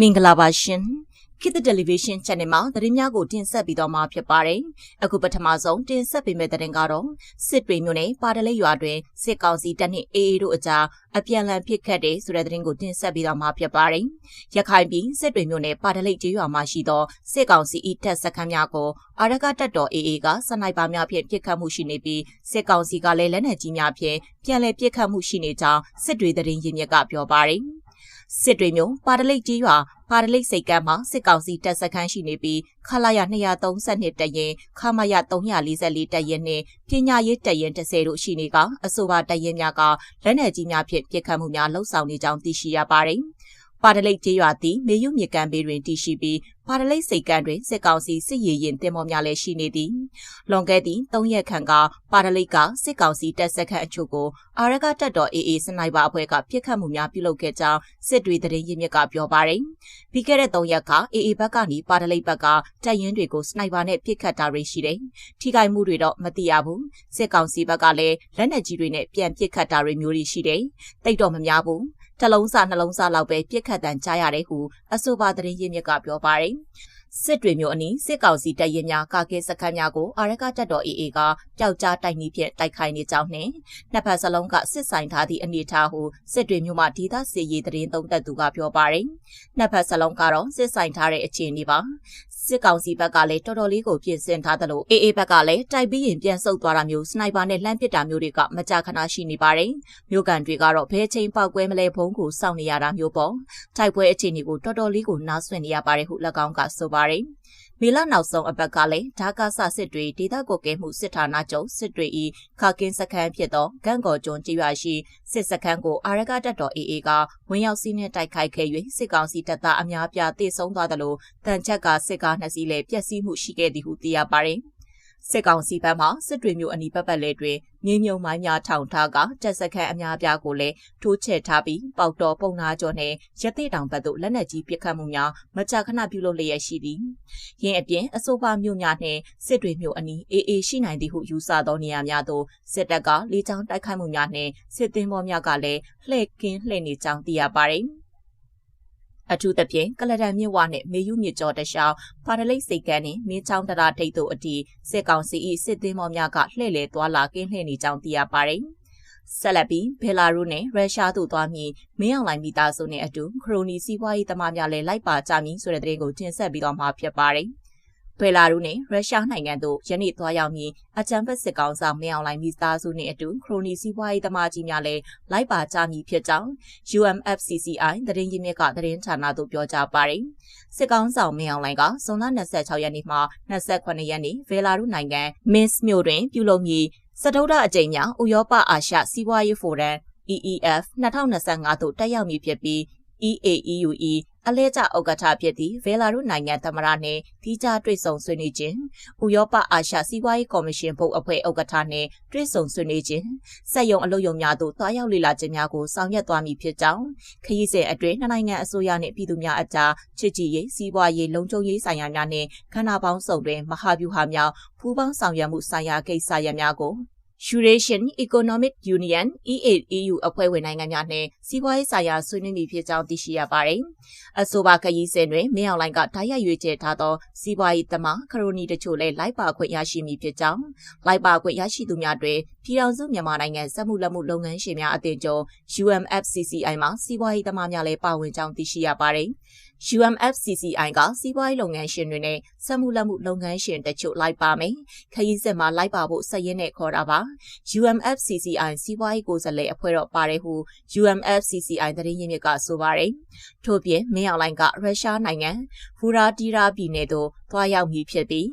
မင်္ဂလာပါရှင်ခေတ်တယ်လီဗီရှင်း channel မှာသတင်းများကိုတင်ဆက်ပြီးတော့မှာဖြစ်ပါတယ်အခုပထမဆုံးတင်ဆက်ပေးမယ့်သတင်းကတော့စစ်တွေမျိုးနဲ့ပါတလိပ်ရွာတွင်စစ်ကောင်စီတပ်နှင့်အေအေတို့အကြားအပြန်အလှန်ဖြစ်ခတ်တဲ့ဆိုတဲ့သတင်းကိုတင်ဆက်ပြီးတော့မှာဖြစ်ပါတယ်ရခိုင်ပြည်စစ်တွေမျိုးနဲ့ပါတလိပ်ကျေးရွာမှာရှိသောစစ်ကောင်စီဤတပ်စခန်းများကိုအာရကတပ်တော်အေအေကစနိုက်ပါများဖြင့်ပစ်ခတ်မှုရှိနေပြီးစစ်ကောင်စီကလည်းလက်နက်ကြီးများဖြင့်ပြန်လည်ပစ်ခတ်မှုရှိနေကြောင်းစစ်တွေသတင်းရင်းမြစ်ကပြောပါတယ် စစ်တွေမျိုးပါတလိပ်ကြီးရွာပါတလိပ်စိတ်ကမ်းမှာစစ်ကောင်စီတပ်စခန်းရှိနေပြီးခလာရ232တပ်ရင်ခမရ344တပ်ရင်နဲ့ပညာရေးတပ်ရင်30တို့ရှိနေကအဆိုပါတပ်ရင်များကလက်နက်ကြီးများဖြင့်ပစ်ခတ်မှုများလှုပ်ဆောင်နေကြောင်းသိရှိရပါတယ်။ ပါတလိတ်ကျေးရွာသည်မေယုမြကန်ဘေးတွင်တည်ရှိပြီးပါတလိတ်စိတ်ကမ်းတွင်စစ်ကောင်စီစစ်ရေးရင်တင်မော်များလည်းရှိနေသည်လွန်ခဲ့သည့်၃ရက်ခန့်ကပါတလိတ်ကစစ်ကောင်စီတပ်စခန်းအချို့ကိုအာရကတပ်တော် AA စနိုက်ပါအဖွဲ့ကပြစ်ခတ်မှုများပြုလုပ်ခဲ့ကြောင်းစစ်တွေသတင်းရင်းမြစ်ကပြောပါတယ်ပြီးခဲ့တဲ့၃ရက်က AA ဘက်ကနေပါတလိတ်ဘက်ကတပ်ရင်းတွေကိုစနိုက်ပါနဲ့ပြစ်ခတ်တာတွေရှိတယ်ထိခိုက်မှုတွေတော့မသိရဘူးစစ်ကောင်စီဘက်ကလည်းလက်နက်ကြီးတွေနဲ့ပြန်ပြစ်ခတ်တာတွေမျိုးတွေရှိတယ်တိတ်တော့မများဘူး တလုံးစာနှလုံးစာလောက်ပဲပြစ်ခတ်တန်ကြားရတယ်ဟုအဆိုပါသတင်းရင်းမြစ်ကပြောပါတယ်စစ်တွေမျိုးအနီးစစ်ကောင်စီတပ်ရင်များကာကဲစခန်းများကိုအာရကတပ်တော် AA ကပျောက်ကြားတိုက်နည်းဖြင့်တိုက်ခိုက်နေကြောင်းနှင့်နှစ်ဖက်စလုံးကစစ်ဆိုင်ထားသည့်အနေအထားဟုစစ်တွေမျိုးမှဒေသစီရေးသတင်းသုံးသပ်သူကပြောပါတယ်။နှစ်ဖက်စလုံးကတော့စစ်ဆိုင်ထားတဲ့အခြေအနေပါ စစ်ကောင်စီဘက်ကလည်းတော်တော်လေးကိုပြင်ဆင်ထားသလိုအေးအေးဘက်ကလည်းတိုက်ပြီးရင်ပြန်ဆုတ်သွားတာမျိုးစနိုက်ပါနဲ့လှမ်းပစ်တာမျိုးတွေကမကြာခဏရှိနေပါတယ်။မြို့ကန်တွေကတော့ဘဲချင်းပောက်ကွဲမလဲဘုံကိုစောင့်နေရတာမျိုးပေါ့။တိုက်ပွဲအခြေအနေကိုတော်တော်လေးကိုနားဆွင့်နေရပါတယ်ဟု၎င်းကဆိုပါတယ်။ မေလနောက်ဆုံးအပတ်ကလည်းဓာကာဆစစ်တွေဒေသကိုကဲမှုစစ်ဌာနချုပ်စစ်တွေဤခကင်းစခန်းဖြစ်သောဂန့်ကော်ကျွန်းကြေးရွာရှိစစ်စခန်းကိုအာရကတပ်တော် AA ကဝင်ရောက်စီးနှင်းတိုက်ခိုက်ခဲ့၍စစ်ကောင်စီတပ်သားအများပြားတေဆုံးသွားသလိုတန်ချက်ကစစ်ကားနှစ်စီးလည်းပျက်စီးမှုရှိခဲ့သည်ဟုသိရပါတယ်။ စစ်ကောင်စီဘက်မှစစ်တွေမျိုးအနီးပတ်ပတ်လဲတွင်ငင်းမြုံမိုင်းများထောင်ထားကတက်စခန်းအများပြားကိုလည်းထိုးချဲ့ထားပြီးပေါက်တော်ပုံနာကျော်နဲ့ရသေးတောင်ဘက်သို့လက်နက်ကြီးပစ်ခတ်မှုများမကြာခဏပြုလုပ်လျက်ရှိသည်။ယင်းအပြင်အဆိုပါမျိုးများနှင့်စစ်တွေမျိုးအနီးအေးအေးရှိနိုင်သည်ဟုယူဆသောနေရာများသို့စစ်တပ်ကလေကြောင်းတိုက်ခိုက်မှုများနှင့်စစ်သင်္ဘောများကလည်းလှည့်ကင်းလှည့်နေကြောင်းသိရပါသည်။ အထူးသဖြင့်ကလဒန်မြစ်ဝနဲ့မေယူမြစ်ကျော်တလျှောက်ပါရလိတ်စိတ်ကန်းနှင့်မင်းချောင်းတရာထိပ်တို့အထိစစ်ကောင်စီ၏စစ်သင်းမောများကလှည့်လည်သွားလာကင်းလှည့်နေကြောင်းသိရပါတယ်။ဆက်လက်ပြီးဘယ်လာရုနဲ့ရုရှားတို့သွားမည်မင်းအောင်လှိုင်မိသားစုနဲ့အတူခရိုနီစီးပွားရေးသမားများလည်းလိုက်ပါကြမည်ဆိုတဲ့သတင်းကိုတင်ဆက်ပြီးတော့မှာဖြစ်ပါတယ်။ ဘယ်လာရုနဲ့ရုရှားနိုင်ငံတို့ယနေ့သွားရောက်ပြီးအကြံဖက်စစ်ကောင်ဆောင်မင်းအောင်လှိုင်မိသားစုနှင့်အတူခရိုနီစီးပွားရေးသမားကြီးများလည်းလိုက်ပါကြမည်ဖြစ်ကြောင်း UMFCCI သတင်းရင်းမြစ်ကသတင်းဌာနသို့ပြောကြားပါတယ်။စစ်ကောင်ဆောင်မင်းအောင်လှိုင်ကဇွန်လ26ရက်နေ့မှ28ရက်နေ့ဘယ်လာရုနိုင်ငံမင်းစ်မြို့တွင်ပြုလုပ်မည်စတုဒ္ဓအကြိမ်မြောက်ဥရောပအာရှစီးပွားရေးဖိုရမ် EEF 2025သို့တက်ရောက်မည်ဖြစ်ပြီး EAEUE အလဲကျဥက္ကဋ္ဌဖြစ်သည့်ဗေလာရုနိုင်ငံသမ္မတနှင့်ဒီကြတွေ့ဆုံဆွေးနွေးခြင်းဥရောပအာရှစီးပွားရေးကော်မရှင်ဘုတ်အဖွဲ့ဥက္ကဋ္ဌနှင့်တွေ့ဆုံဆွေးနွေးခြင်းစက်ရုံအလုပ်ရုံများသို့တွားရောက်လေ့လာခြင်းများကိုဆောင်ရွက်သွားမည်ဖြစ်ကြောင်းခရီးစဉ်အတွင်းနှစ်နိုင်ငံအစိုးရနှင့်ပြည်သူများအကြားချစ်ကြည်ရေးစီးပွားရေးလုံခြုံရေးဆိုင်ရာများနှင့်ခန္ဓာပေါင်းစုံတွင်မဟာဗျူဟာများပူးပေါင်းဆောင်ရွက်မှုဆိုင်ရာကိစ္စရပ်များကို Eurasian Economic Union EAEU အဖွဲ့ဝင်နိုင်ငံများနဲ့စီးပွားရေးဆိုင်ရာဆွေးနွေးမှုဖြစ်ကြောင်းသိရှိရပါတယ်။အဆိုပါခရီးစဉ်တွင်မင်းအောင်လှိုင်ကဓာတ်ရိုက်ရွေးချယ်ထားသောစီးပွားရေးသမားခရိုနီတချို့လည်းလိုက်ပါခွင့်ရရှိမည်ဖြစ်ကြောင်းလိုက်ပါခွင့်ရရှိသူများတွင်ပြည်ထောင်စုမြန်မာနိုင်ငံစက်မှုလက်မှုလုပ်ငန်းရှင်များအသင်းချုပ် UMFCCI မှစီးပွားရေးသမားများလည်းပါဝင်ကြောင်းသိရှိရပါတယ်။ UMFCCI ကစီးပွားရေးလုပ်ငန်းရှင်တွေနဲ့စက်မှုလက်မှုလုပ်ငန်းရှင်တချို့လိုက်ပါမယ်။ခရီးစဉ်မှာလိုက်ပါဖို့စက်ရင်းနဲ့ခေါ်တာပါ။ UMFCCI စီးပွားရေးကိုယ်စားလှယ်အဖွဲ့တော့ပါတယ်ဟု UMFCCI သတင်းရင်းမြစ်ကဆိုပါတယ်။ထို့ပြင်မင်းအောင်လိုင်ကရုရှားနိုင်ငံဖူရာတီရာပြည်နယ်သို့သွားရောက်မည်ဖြစ်ပြီး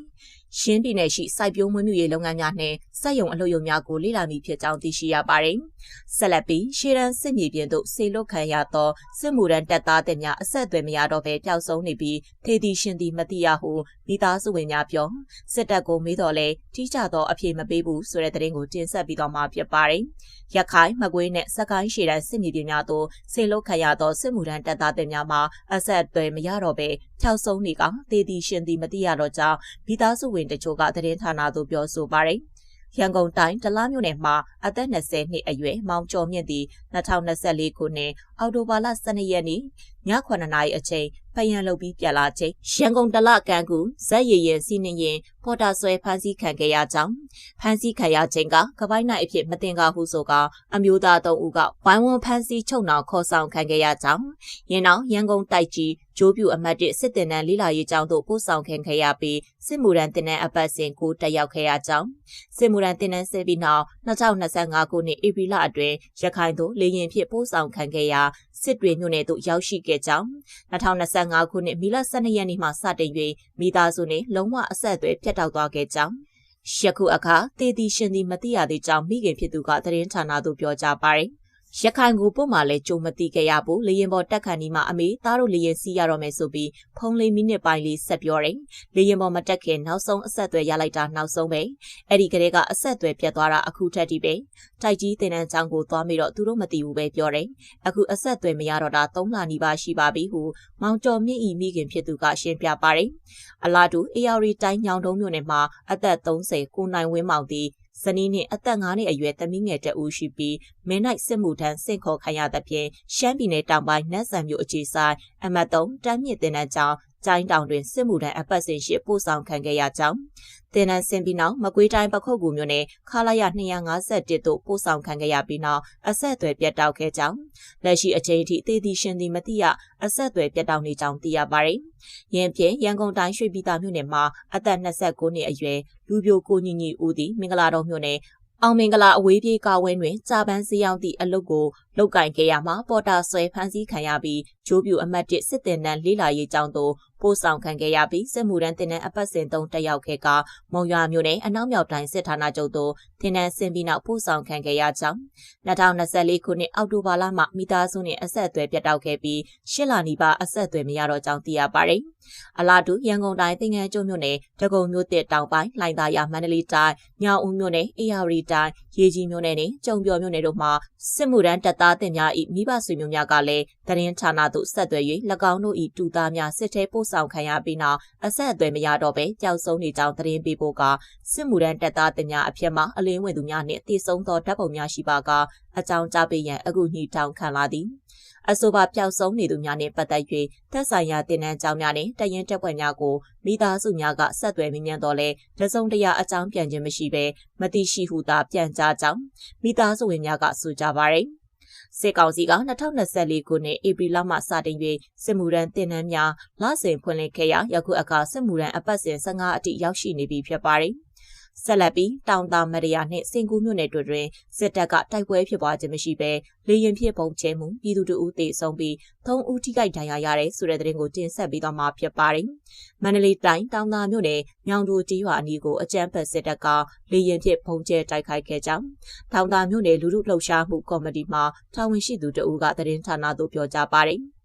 ရှင်းပြည်နယ်ရှိစိုက်ပျိုးမွေးမြူရေးလုပ်ငန်းများနှင့်စက်ရုံအလုပ်ရုံများကိုလေ့လာမိဖြစ်ကြောင်းသိရှိရပါတယ်။ဆက်လက်ပြီးရှေ့တန်းစစ်မြေပြင်သို့ဆေလွတ်ခံရသောစစ်မှုရန်တပ်သားတွေများအဆက်အသွယ်မရတော့ဘဲပျောက်ဆုံးနေပြီးထေတီရှင်သည်မတိရဟုမိသားစုဝင်များပြောစစ်တပ်ကိုမေးတော်လဲထိကြသောအပြေမပေးဘူးဆိုတဲ့သတင်းကိုတင်ဆက်ပြီးတော့မှဖြစ်ပါတယ်။ရခိုင်မကွေးနဲ့စကိုင်းရှေ့တန်းစစ်မြေပြင်များသို့ဆေလွတ်ခံရသောစစ်မှုရန်တပ်သားတွေများမှာအဆက်အသွယ်မရတော့ဘဲ ပျောက်ဆုံးနေကထေတီရှင်သည်မတိရတော့ကြောင်းမိသားစုဝင်တချို့ကသတင်းဌာနသို့ပြောဆိုပါတယ်။ရန်ကုန်တိုင်းတလားမြို့နယ်မှာအသက်20နှစ်အရွယ်မောင်ကျော်မြင့်သည်2024ခုနှစ်အောက်တိုဘာလ12ရက်နေ့ည9နာရီအချိန်ဖယံလုပ်ပြီးပြန်လာချိန်ရန်ကုန်တလကန်ကူဇက်ရည်ရင်စီးနှင်ရင်ပေါ်တာဆွဲဖမ်းဆီးခံခဲ့ရကြောင်းဖမ်းဆီးခံရချိန်ကကပိုင်းနိုင်အဖြစ်မတင်ကားဟုဆိုကအမျိုးသား၃ဦးကဝိုင်းဝန်းဖမ်းဆီးချုပ်နှောင်ခေါ်ဆောင်ခံခဲ့ရကြောင်းရင်းနောက်ရန်ကုန်တိုက်ကြီးဂျိုးပြူအမတ်တစ်စစ်တင်တန်းလေးလာရေးကျောင်းသို့ပို့ဆောင်ခံခဲ့ရပြီးစစ်မှုရန်တင်တန်းအပတ်စဉ်ကိုတက်ရောက်ခဲ့ရကြောင်းစစ်မှုရန်တင်တန်းဆဲပြီးနောက်2025ခုနှစ်ဧပြီလအတွင်းရခိုင်သို့လေရင်ဖြစ်ပို့ဆောင်ခံခဲ့ရာစစ်တွေမြို့နယ်သို့ရောက်ရှိခဲ့ကြောင်း2025ခုနှစ်မီလ12ရက်နေ့မှစတင်၍မိသားစုနှင့်လုံးဝအဆက်အသွယ်ပြတ်တောက်သွားခဲ့ကြောင်းယခုအခါတည်တည်ရှင်သည်မသိရသေးကြောင်းမိခင်ဖြစ်သူကသတင်းဌာနသို့ပြောကြားပါတယ် ရခိုင်ကိုပို့မှလည်းကြုံမသိခဲ့ရဘူးလေရင်ပေါ်တက်ခန်ဒီမှာအမေသားတို့လေရင်စီးရတော့မယ်ဆိုပြီးဖုံးလေးမိနစ်ပိုင်းလေးဆက်ပြောတယ်လေရင်ပေါ်မတက်ခင်နောက်ဆုံးအဆက်အသွယ်ရလိုက်တာနောက်ဆုံးပဲအဲ့ဒီကလေးကအဆက်အသွယ်ပြတ်သွားတာအခုထက်ဒီပဲတိုက်ကြီးတင်တန်းချောင်းကိုသွားမိတော့သူတို့မသိဘူးပဲပြောတယ်အခုအဆက်အသွယ်မရတော့တာ၃လနီးပါးရှိပါပြီဟုမောင်ကျော်မြင့်ဤမိခင်ဖြစ်သူကရှင်းပြပါတယ်အလားတူ AR တိုင်းညောင်တုံးမြို့နယ်မှာအသက်30ကိုနိုင်ဝင်းမောင်သည် ဇနီးနှင့်အသက်9နှစ်အရွယ်သမီးငယ်တဦးရှိပြီးမင်းနိုင်စစ်မှုထမ်းစင့်ခေါ်ခံရသဖြင့်ရှမ်းပြည်နယ်တောင်ပိုင်းနတ်ဆန်မြို့အခြေဆိုင်အမတ်3တမ်းမြင့်တင်တဲ့ကြောင်း ကျိုင်းတောင်တွင်စစ်မှုထမ်းအပတ်စဉ်ရှိပို့ဆောင်ခံခဲ့ရကြောင်းတင်နန်းစင်ပြီးနောက်မကွေးတိုင်းပခုတ်ကူမြို့နယ်ခလာရ251တို့ပို့ဆောင်ခံခဲ့ရပြီးနောက်အဆက်အသွယ်ပြတ်တောက်ခဲ့ကြောင်းလက်ရှိအချိန်ထိသေသည်ရှင်သည်မသိရအဆက်အသွယ်ပြတ်တောက်နေကြောင်းသိရပါတယ်။ယင်းဖြင့်ရန်ကုန်တိုင်းရွှေပြည်သာမြို့နယ်မှာအသက်29နှစ်အရွယ်လူပြိုကိုညီညီဦးသည်မင်္ဂလာတော်မြို့နယ်အောင်မင်္ဂလာအဝေးပြေးကားဝင်းတွင်ကြာပန်းစည်းရောက်သည့်အလုပ်ကို လုတ်ကင်ခဲ့ရမှာပေါ်တာဆွဲဖမ်းဆီးခံရပြီးဂျိုးပြူအမတ်တစ်စစ်တင်တန်းလေးလာရေးကြောင်းသို့ပို့ဆောင်ခံခဲ့ရပြီးစစ်မှုရန်တင်တန်းအပတ်စဉ်သုံးတက်ရောက်ခဲ့ကမုံရွာမြို့နယ်အနောက်မြောက်တိုင်းစစ်ဌာနချုပ်သို့တင်တန်းဆင်ပြီးနောက်ပို့ဆောင်ခံခဲ့ရကြောင်း2024ခုနှစ်အောက်တိုဘာလမှမိသားစုနှင့်အဆက်အသွယ်ပြတ်တောက်ခဲ့ပြီးရှစ်လနီးပါးအဆက်အသွယ်မရတော့ကြောင်းသိရပါတယ်။အလားတူရန်ကုန်တိုင်းတင်ငန်းကျွန်းမြို့နယ်တကုံမြို့တစ်တောင်ပိုင်းလှိုင်သာယာမန္တလေးတိုင်းညောင်ဦးမြို့နယ်အေရဝတီတိုင်းရေကြီးမြို့နယ်နဲ့ကျုံပြော်မြို့နယ်တို့မှာစစ်မှုရန်တပ်သားတင်များ၏မိဘဆွေမျိုးများကလည်းတရင်ဌာနသို့ဆက်သွယ်၍၎င်းတို့၏တူသားများစစ်ထဲပို့ဆောင်ခံရပြီးနောက်အဆက်အသွယ်မရတော့ဘဲကြောက်ဆုံးနေကြောင်းသတင်းပေးဖို့ကစစ်မှုရန်တပ်သားတင်များအဖြစ်မှအလင်းဝင်သူများနှင့်တည်ဆုံသောဓာတ်ပုံများရှိပါကအကြောင်းကြားပေးရန်အခုညှိတောင်းခံလာသည်အဆိုပါပျောက်ဆုံးနေသူများနှင့်ပတ်သက်၍သက်ဆိုင်ရာတင်နန်းကြောင်းများနှင့်တရင်တက်ပွဲများကိုမိသားစုများကဆက်သွယ်မြင်မြန်တော်လဲတစုံတရာအကြောင်းပြန်ခြင်းမရှိဘဲမသိရှိဟုသာပြန်ကြားကြောင်းမိသားစုဝင်များကဆိုကြပါရယ် စစ်ကောင်စီက2024ခုနှစ်ဧပြီလမှစတင်၍စစ်မှုရန်တင်နန်းများလစဉ်ဖွင့်လှစ်ခဲ့ရာယခုအခါစစ်မှုရန်အပတ်စဉ်15အထိရောက်ရှိနေပြီဖြစ်ပါတယ်။ ဆက်လက်ပြီးတောင်တာမရယာနှင့်စင်ကူးမြို့နယ်တွေတွင်စစ်တပ်ကတိုက်ပွဲဖြစ်ပွားခြင်းမရှိဘဲလေရင်ဖြစ်ပုံချဲမှုပြည်သူတို့ဦးတေဆုံးပြီးသုံးဦးထိခိုက်ဒဏ်ရာရတဲ့ဆိုတဲ့သတင်းကိုတင်ဆက်ပေးသွားမှာဖြစ်ပါတယ်။မန္တလေးတိုင်းတောင်တာမြို့နယ်ညောင်တူတီးရွာအနီးကိုအကြမ်းဖက်စစ်တပ်ကလေရင်ဖြစ်ပုံကျဲတိုက်ခိုက်ခဲ့ကြောင်းတောင်တာမြို့နယ်လူထုလှုပ်ရှားမှုကော်မတီမှတာဝန်ရှိသူတဦးကသတင်းဌာနသို့ပြောကြားပါတယ်။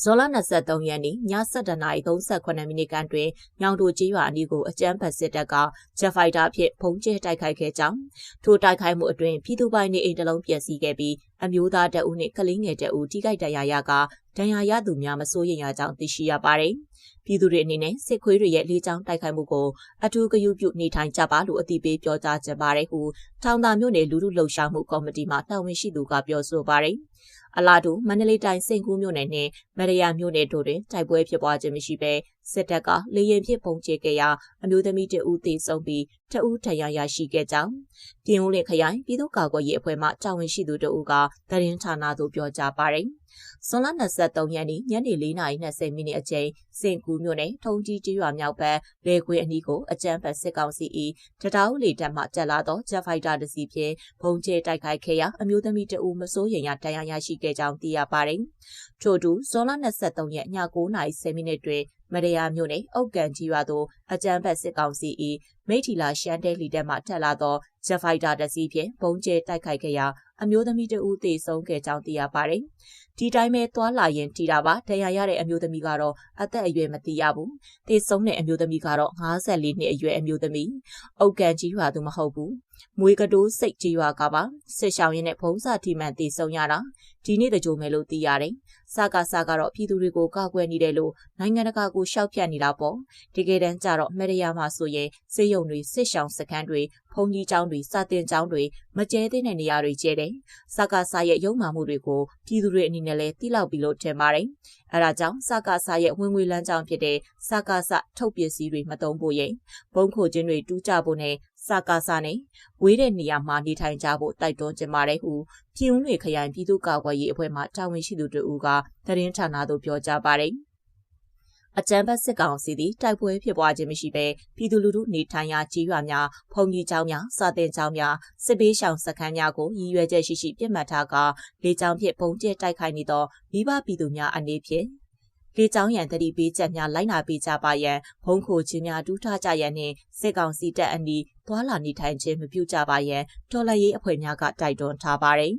ဇော်လ23ရက်နေ့ည7:38မိနစ်ခန့်တွင်ညောင်တူကြီးရွာအနီးကိုအကြမ်းဖက်စစ်တပ်ကဂျက်ဖိုက်တာဖြင့်ဖုံးကျဲတိုက်ခိုက်ခဲ့ကြောင်းထိုတိုက်ခိုက်မှုအတွင်ပြည်သူပိုင်နေအိမ်တလုံးပျက်စီးခဲ့ပြီးအမျိုးသားတအုပ်နှင့်ကလေးငယ်တအုပ်ထိခိုက်ဒဏ်ရာရကဒဏ်ရာရသူများမစိုးရိမ်ရကြောင်းသိရှိရပါတယ်။ပြည်သူတွေအနေနဲ့စစ်ခွေးတွေရဲ့လေးချောင်းတိုက်ခိုက်မှုကိုအထူးဂရုပြုနေထိုင်ကြပါလို့အသိပေးပြောကြားကြပါတယ်ဟုထောင်သာမြို့နယ်လူထုလှုပ်ရှားမှုကော်မတီမှတာဝန်ရှိသူကပြောဆိုပါတယ်။ အလားတူမန္တလေးတိုင်းစိန်ကူးမြို့နယ်နှင့်မရယာမြို့နယ်တို့တွင်တိုက်ပွဲဖြစ်ပွားခြင်းမရှိဘဲစစ်တပ်ကလေရင်ဖြင့်ပုံချခဲ့ရာအမျိုးသမီးတဦးသေဆုံးပြီးတဦးထဏ်ရာရရှိခဲ့ကြောင်းပြည်ဦးလင်ခရိုင်ပြည်သူ့ကာကွယ်ရေးအဖွဲ့မှတာဝန်ရှိသူတဦးကသတင်းဌာနသို့ပြောကြားပါတယ်။ ဇွန်လ23ရက်နေ့ညနေ4:20မိနစ်အချိန်စင်ကူးမြို့နယ်ထုံကြီးကျွော်မြောက်ဘက်လေခွေအနီးကိုအကြမ်းဖက်စစ်ကောင်စီ၏တတောင်းလေတပ်မှတက်လာသောဂျက်ဖိုက်တာတစ်စီးဖြင့်ဘုံကျဲတိုက်ခိုက်ခဲ့ရာအမျိုးသမီးတဦးမစိုးရိမ်ရဒဏ်ရာရရှိခဲ့ကြောင်းသိရပါတယ်။ထို့တူဇွန်လ23ရက်ည9:10မိနစ်တွင်မရယာမြို့နယ်အုတ်ကန်ကြီးရွာသို့အကြမ်းဖက်စစ်ကောင်စီ၏မိထီလာရှမ်းတဲလီတက်မှထက်လာသောဂျက်ဖိုက်တာတစ်စီးဖြင့်ဘုံကျဲတိုက်ခိုက်ခဲ့ရာ အမျိုးသမီးတဦးသေဆုံးခဲ့ကြောင်းသိရပါတယ်။ဒီတိုင်းပဲသွားလာရင်တီတာပါတရားရတဲ့အမျိုးသမီးကတော့အသက်အရွယ်မသိရဘူးတေဆုံးတဲ့အမျိုးသမီးကတော့54နှစ်အရွယ်အမျိုးသမီးအုတ်ကန်ကြီးရွာသူမဟုတ်ဘူး မွေကတိုးစိတ်ကြီးရွာကပါစစ်ရှောင်းရင်နဲ့ဖုံးစာထီမှန်တည်ဆုံရတာဒီနေ့တကြိုမယ်လို့သိရတယ်။စကားစကားတော့ပြည်သူတွေကိုကောက်ွယ်နေတယ်လို့နိုင်ငံတကာကိုရှောက်ဖြတ်နေတာပေါ့။ဒီကယ်တန်းကြတော့မရရမှာဆိုရင်စေယုံတွေစစ်ရှောင်းစခန်းတွေဖုန်ကြီးကျောင်းတွေစာတင်ကျောင်းတွေမကျဲတဲ့နေရာတွေကျဲတယ်။စကားစရဲ့ရုံမှမှုတွေကိုပြည်သူတွေအနေနဲ့လည်းတိလောက်ပြီးလို့ထင်ပါတယ်။အဲဒါကြောင့်စကားစရဲ့ဝင်ငွေလမ်းကြောင်းဖြစ်တဲ့စကားစထုတ်ပစ္စည်းတွေမတုံးဖို့ရင်ဘုံခိုခြင်းတွေတူးကြဖို့နဲ့ စကားစနဲ့ဝေးတဲ့နေရာမှာနေထိုင်ကြဖို့တိုက်တွန်းကြပါတယ်ဟုပြည်ဦးလွေခရိုင်ပြည်သူ့ကာကွယ်ရေးအဖွဲ့မှတာဝန်ရှိသူတို့ကသတင်းဌာနသို့ပြောကြားပါတယ်။အကြမ်းဖက်စစ်ကောင်စီသည်တိုက်ပွဲဖြစ်ပွားခြင်းမရှိဘဲပြည်သူလူထုနေထိုင်ရာကြီးရွာများဖုန်ကြီးကျောင်းများစာတင်ကျောင်းများစစ်ပေးရှောင်စခန်းများကိုရည်ရွယ်ချက်ရှိရှိပြစ်မှတ်ထားကလေကြောင်းဖြင့်ပုံကျဲတိုက်ခိုက်နေသောမိဘပြည်သူများအနေဖြင့် လေကြောင်းရန်တတိပေးချက်များလိုက်နာပေးကြပါရန်ဘုံခိုခြင်းများတူးထားကြရန်နှင့်စစ်ကောင်စီတပ်အနီးသွာလာနေထိုင်ခြင်းမပြုကြပါရန်တော်လှန်ရေးအဖွဲ့များကတိုက်တွန်းထားပါတယ်